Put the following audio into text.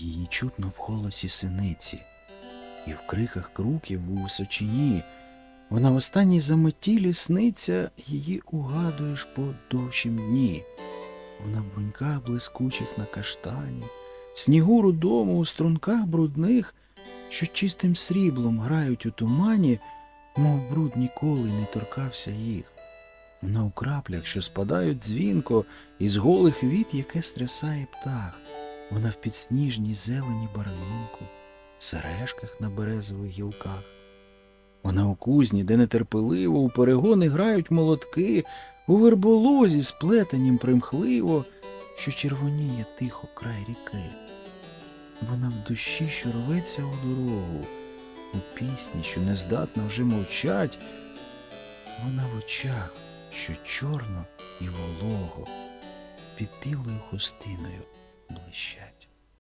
Її чутно в голосі синиці, і в криках круків у височині. Вона в останній заметілі сниться, її угадуєш по довшім дні. Вона в бруньках блискучих на каштані, снігу рудому у струнках брудних, що чистим сріблом грають у тумані, мов бруд ніколи не торкався їх. Вона у краплях, що спадають дзвінко, із голих віт, яке стрясає птах. Вона в підсніжній зелені барвінку, в сережках на березових гілках. Вона у кузні, де нетерпеливо у перегони грають молотки, у верболозі сплетенім примхливо, що червоніє тихо край ріки. Вона в душі, що рветься у дорогу, у пісні, що не здатна вже мовчать, вона в очах, що чорно і волого, під білою хустиною shit.